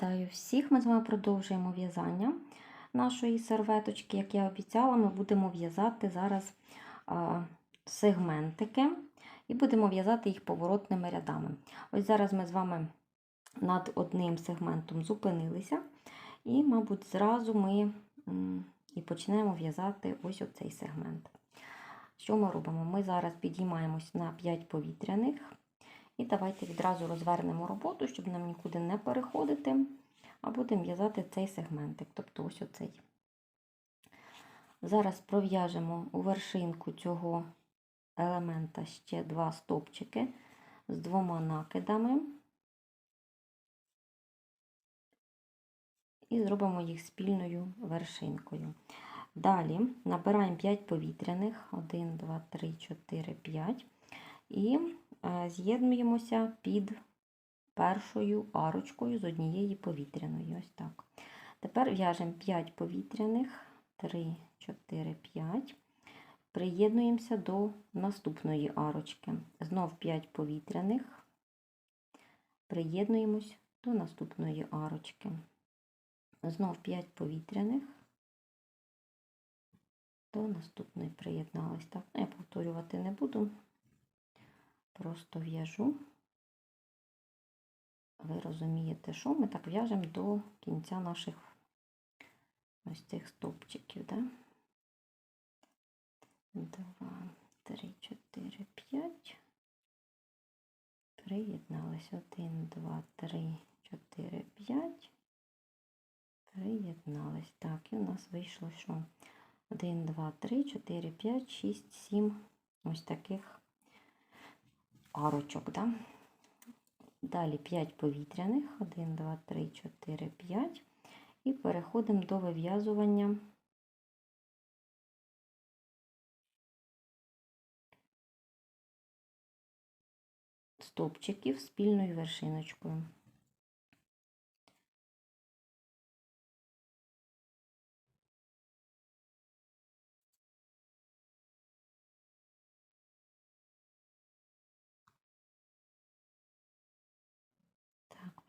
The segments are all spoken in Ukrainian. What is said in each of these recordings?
Вітаю всіх! Ми з вами продовжуємо в'язання нашої серветочки. Як я обіцяла, ми будемо в'язати зараз а, сегментики і будемо в'язати їх поворотними рядами. Ось зараз ми з вами над одним сегментом зупинилися, і, мабуть, зразу ми і почнемо в'язати ось оцей сегмент. Що ми робимо? Ми зараз підіймаємось на 5 повітряних. І давайте відразу розвернемо роботу, щоб нам нікуди не переходити, а будемо в'язати цей сегментик, тобто ось оцей. Зараз пров'яжемо у вершинку цього елемента ще два стовпчики з двома накидами. І зробимо їх спільною вершинкою. Далі набираємо 5 повітряних, 1, 2, 3, 4, 5. І з'єднуємося під першою арочкою з однієї повітряної. Ось так. Тепер в'яжемо 5 повітряних, 3, 4, 5. Приєднуємося до наступної арочки. Знов 5 повітряних. Приєднуємось до наступної арочки. Знов 5 повітряних. До наступної приєдналась. Так, я повторювати не буду. Просто в'яжу. Ви розумієте, що ми так в'яжемо до кінця наших ось цих стовпчиків, да? Два, три, чотири, п'ять. Приєдналися. Один, два, три, чотири, п'ять. Приєднались. Так, і у нас вийшло, що 1, 2, 3, 4, 5, 6, 7 ось таких арочок. Да? Далі 5 повітряних, 1, 2, 3, 4, 5. І переходимо до вив'язування стовпчиків спільною вершиночкою.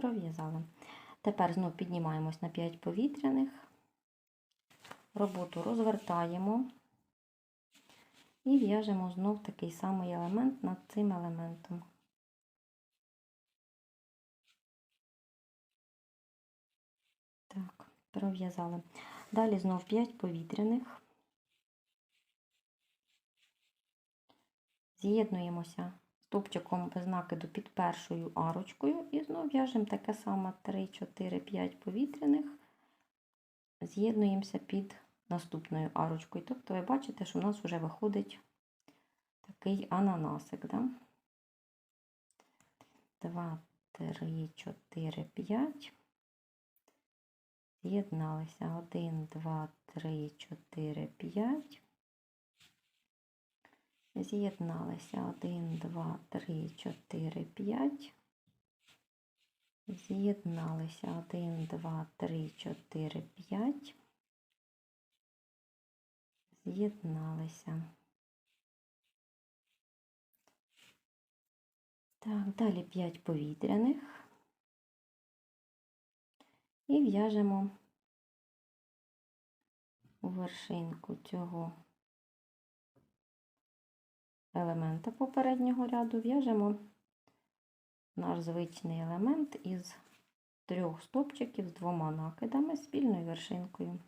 Пров'язали. Тепер знову піднімаємось на 5 повітряних, роботу розвертаємо і в'яжемо знов такий самий елемент над цим елементом. Так, пров'язали. Далі знов 5 повітряних. З'єднуємося стовпчиком без накиду під першою арочкою і знову в'яжемо таке саме 3, 4, 5 повітряних, з'єднуємося під наступною арочкою. Тобто ви бачите, що в нас вже виходить такий ананасик. Да? 2, 3, 4, 5. З'єдналися 1, 2, 3, 4, 5. З'єдналися 1, 2, 3, 4, 5. З'єдналися 1, 2, 3, 4, 5. З'єдналися. Так, далі 5 повітряних. І в'яжемо у вершинку цього елемента попереднього ряду в'яжемо наш звичний елемент із трьох стопчиків з двома накидами спільною вершинкою.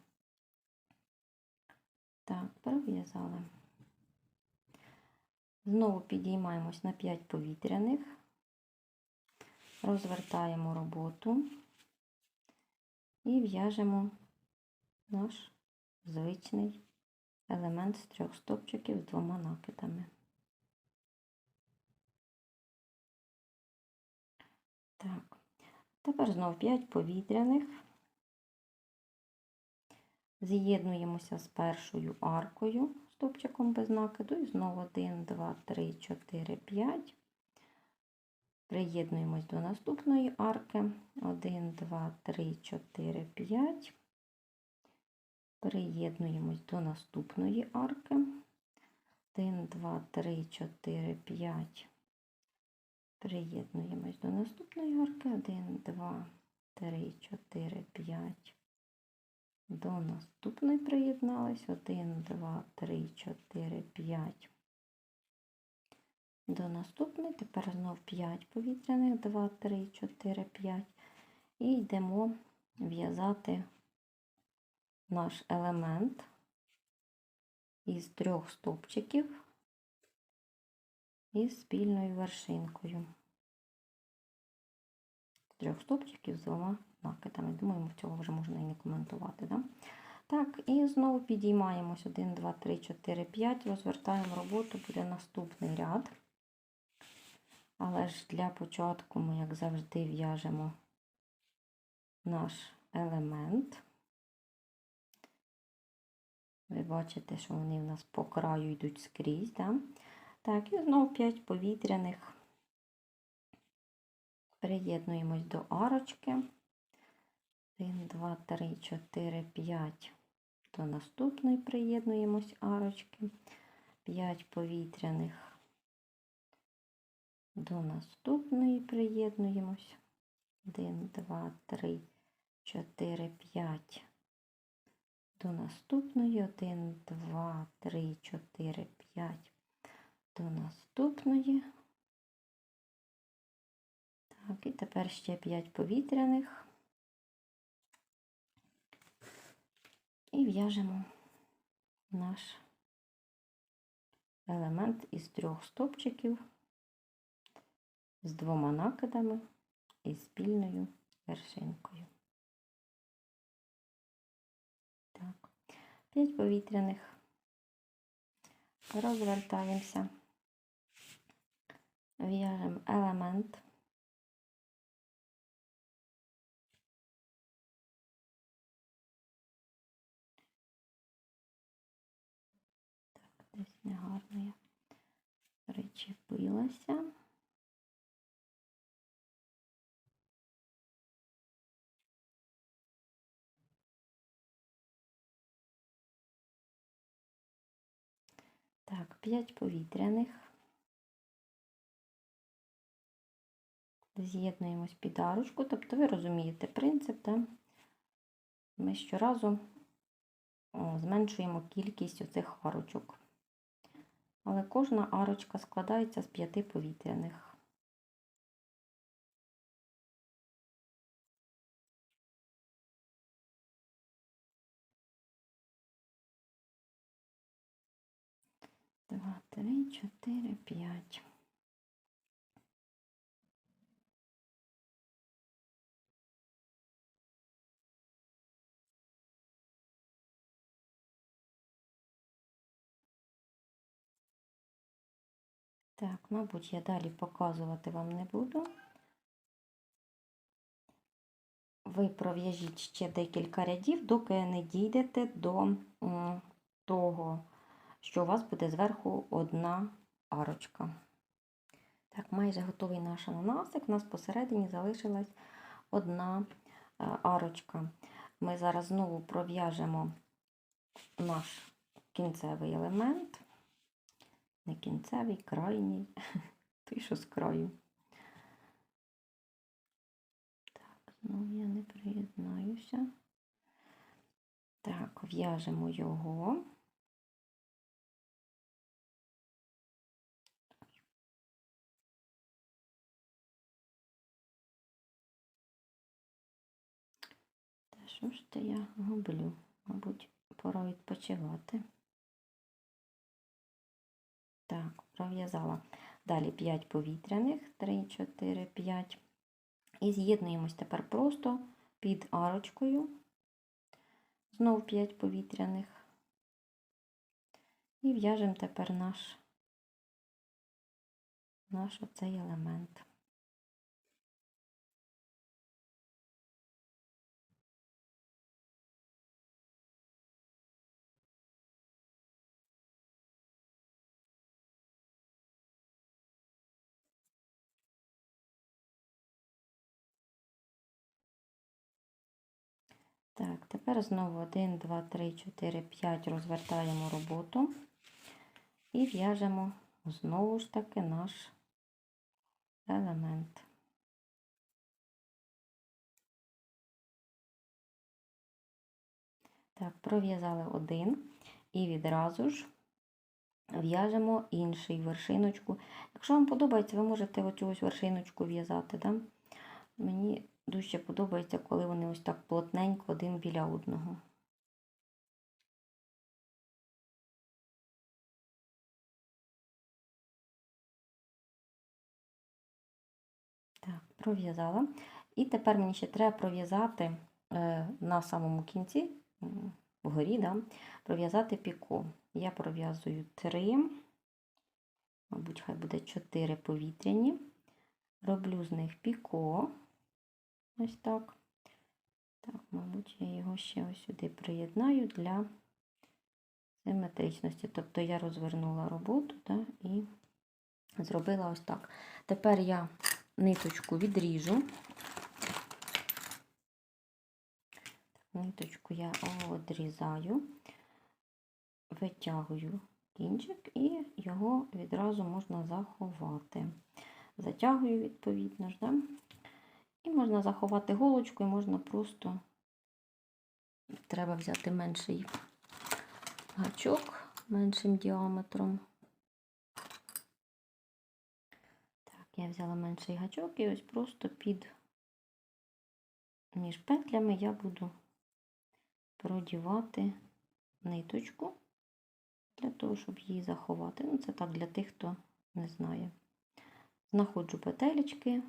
Так, пров'язали. Знову підіймаємось на 5 повітряних, розвертаємо роботу і в'яжемо наш звичний елемент з трьох стопчиків з двома накидами. Так, тепер знов 5 повітряних. З'єднуємося з першою аркою стовпчиком без накиду, і знову 1, 2, 3, 4, 5. Приєднуємось до наступної арки. 1, 2, 3, 4, 5. Приєднуємось до наступної арки. 1, 2, 3, 4, 5. Приєднуємось до наступної арки. 1, 2, 3, 4, 5. До наступної приєднались. 1, 2, 3, 4, 5. До наступної. Тепер знов 5 повітряних. 2, 3, 4, 5. І йдемо в'язати наш елемент із трьох стовпчиків із спільною вершинкою. Трьох стовпчиків з двома накидами. Думаю, цього вже можна і не коментувати. Да? Так, і знову підіймаємось 1, 2, 3, 4, 5, розвертаємо роботу, буде наступний ряд. Але ж для початку ми, як завжди, в'яжемо наш елемент. Ви бачите, що вони в нас по краю йдуть скрізь. Да? Так, і знову 5 повітряних. Приєднуємось до арочки. 1, 2, 3, 4, 5. До наступної приєднуємось арочки. 5 повітряних. До наступної приєднуємось. 1, 2, 3, 4, 5. До наступної 1, 2, 3, 4, 5. До наступної. Так, і тепер ще 5 повітряних. І в'яжемо наш елемент із трьох стопчиків з двома накидами і спільною вершинкою. Так, 5 повітряних. Розвертаємося, в'яжемо елемент. Так, десь негарно я причепилася. Так, 5 повітряних. З'єднуємось під арочку, тобто ви розумієте принцип, да? ми щоразу зменшуємо кількість оцих арочок. Але кожна арочка складається з 5 повітряних. Два, три, чотири, п'ять. Так, мабуть, я далі показувати вам не буду. Ви пров'яжіть ще декілька рядів, доки не дійдете до того, що у вас буде зверху одна арочка. Так, майже готовий наш ананасик. У нас посередині залишилась одна арочка. Ми зараз знову пров'яжемо наш кінцевий елемент. Не кінцевий, крайній, той, що з краю. Так, знову я не приєднаюся. Так, в'яжемо його. Та що ж то я гублю? Мабуть, пора відпочивати. Так, пров'язала. Далі 5 повітряних, 3, 4, 5. І з'єднуємось тепер просто під арочкою. Знов 5 повітряних. І в'яжемо тепер наш, наш оцей елемент. Так, тепер знову 1, 2, 3, 4, 5 розвертаємо роботу і в'яжемо знову ж таки наш елемент. Так, пров'язали один і відразу ж в'яжемо інший вершиночку. Якщо вам подобається, ви можете оцю ось вершиночку в'язати. Да? Мені дуже подобається, коли вони ось так плотненько один біля одного. Так, пров'язала. І тепер мені ще треба пров'язати е, на самому кінці, вгорі, да, пров'язати піко. Я пров'язую 3, мабуть, хай буде 4 повітряні. Роблю з них піко. Ось так. Так, мабуть, я його ще ось сюди приєднаю для симетричності. Тобто я розвернула роботу да, і зробила ось так. Тепер я ниточку відріжу. Ниточку я відрізаю, витягую кінчик і його відразу можна заховати. Затягую, відповідно ж, да? І можна заховати голочку, і можна просто треба взяти менший гачок меншим діаметром. Так, я взяла менший гачок і ось просто під між петлями я буду продівати ниточку для того, щоб її заховати. Ну, це так для тих, хто не знає. Знаходжу петелечки,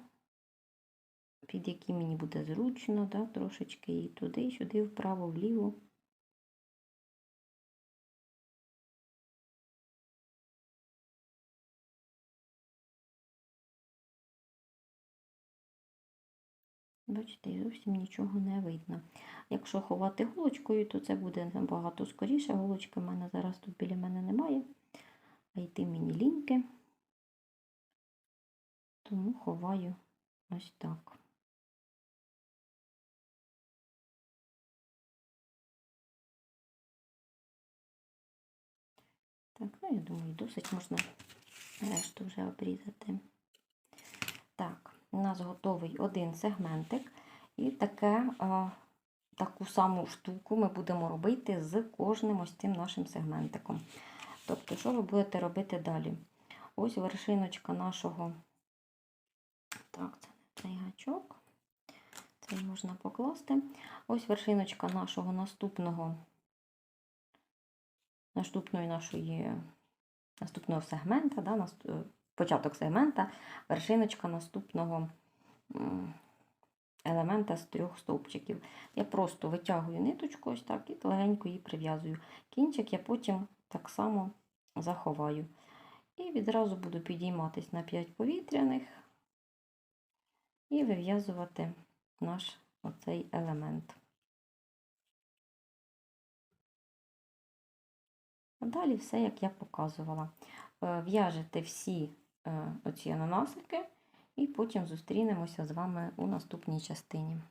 під які мені буде зручно, да, трошечки і туди, і сюди, вправо, вліво. Бачите, і зовсім нічого не видно. Якщо ховати голочкою, то це буде набагато скоріше. Голочки в мене зараз тут біля мене немає, а йти мені ліньки. Тому ховаю ось так. Так, ну я думаю, досить можна решту вже обрізати. Так, у нас готовий один сегментик, і таке, а, таку саму штуку ми будемо робити з кожним ось цим нашим сегментиком. Тобто, що ви будете робити далі? Ось вершиночка нашого, так, це не цей гачок, цей можна покласти. Ось вершиночка нашого наступного, наступної нашої, наступного сегмента, да, наст- е, початок сегмента, вершиночка наступного елемента з трьох стовпчиків. Я просто витягую ниточку ось так і легенько її прив'язую. Кінчик я потім так само заховаю. І відразу буду підійматись на 5 повітряних і вив'язувати наш оцей елемент. Далі все, як я показувала. Е, В'яжете всі е, оці ананасики, і потім зустрінемося з вами у наступній частині.